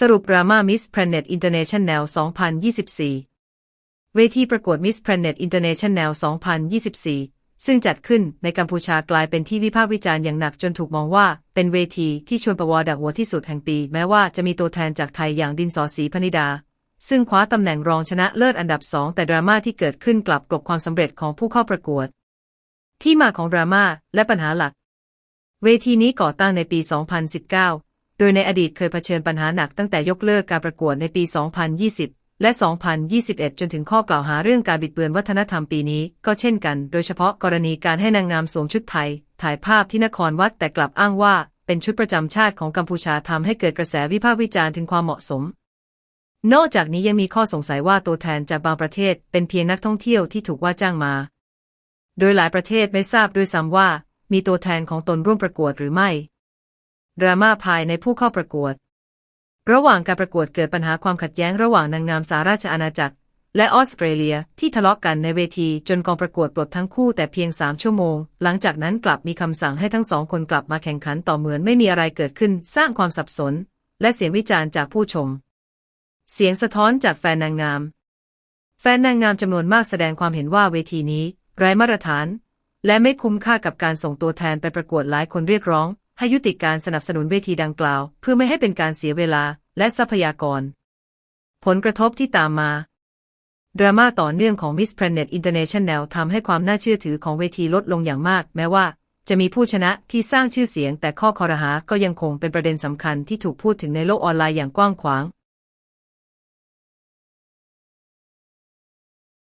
สรุปดราม่า Miss Planet International 2024 เวทีประกวด Miss Planet International 2024 ซึ่งจัดขึ้นในกัมพูชากลายเป็นที่วิพากษ์วิจารณ์อย่างหนักจนถูกมองว่า เป็นเวทีที่ชวนประวอดักหัวที่สุดแห่งปี แม้ว่าจะมีตัวแทนจากไทยอย่างดินสอสีพนิดา ซึ่งคว้าตำแหน่งรองชนะเลิศอันดับสองแต่ดราม่าที่เกิดขึ้นกลับกลบความสำเร็จของผู้เข้าประกวด ที่มาของดราม่าและปัญหาหลัก เวทีนี้ก่อตั้งในปี 2019 ดยในอดีตเคยเผชิญปัญหาหนักตั้งแต่ยกเลิกการประกวดในปี 2020 และ 2021 จนถึงข้อกล่าวหาเรื่องการบิดเบือนวัฒนธรรมปีนี้ก็เช่นกัน โดยเฉพาะกรณีการให้นางงามสวมชุดไทย ถ่ายภาพที่นครวัดแต่กลับอ้างว่าเป็นชุดประจำชาติของกัมพูชาทำให้เกิดกระแสวิพากษ์วิจารณ์ถึงความเหมาะสม นอกจากนี้ยังมีข้อสงสัยว่าตัวแทนจากบางประเทศเป็นเพียงนักท่องเที่ยวที่ถูกว่าจ้างมา โดยหลายประเทศไม่ทราบด้วยซ้ำว่า มีตัวแทนของตนร่วมประกวดหรือไม่ ดราม่าภายในผู้เข้าประกวด ระหว่างการประกวดเกิดปัญหาความขัดแย้งระหว่างนางงามสาราชอาณาจักร และออสเตรเลียที่ทะเลาะกันในเวทีจนกองประกวดปลดทั้งคู่แต่เพียงสามชั่วโมง หลังจากนั้นกลับมีคำสั่งให้ทั้งสองคนกลับมาแข่งขันต่อเหมือนไม่มีอะไรเกิดขึ้นสร้างความสับสน และเสียงวิจารณ์จากผู้ชม เสียงสะท้อนจากแฟนนางงาม แฟนนางงามจำนวนมากแสดงความเห็นว่าเวทีนี้ไร้มาตรฐาน และไม่คุ้มค่ากับการส่งตัวแทนไปประกวดหลายคนเรียกร้อง ให้ยุติการสนับสนุนเวทีดังกล่าว เพื่อไม่ให้เป็นการเสียเวลาและทรัพยากร ผลกระทบที่ตามมา ดราม่าต่อเนื่องของ Miss Planet International ทำให้ความน่าเชื่อถือของเวทีลดลงอย่างมาก แม้ว่าจะมีผู้ชนะที่สร้างชื่อเสียง แต่ข้อคอรหาก็ยังคงเป็นประเด็นสำคัญที่ถูกพูดถึงในโลกออนไลน์อย่างกว้างขวาง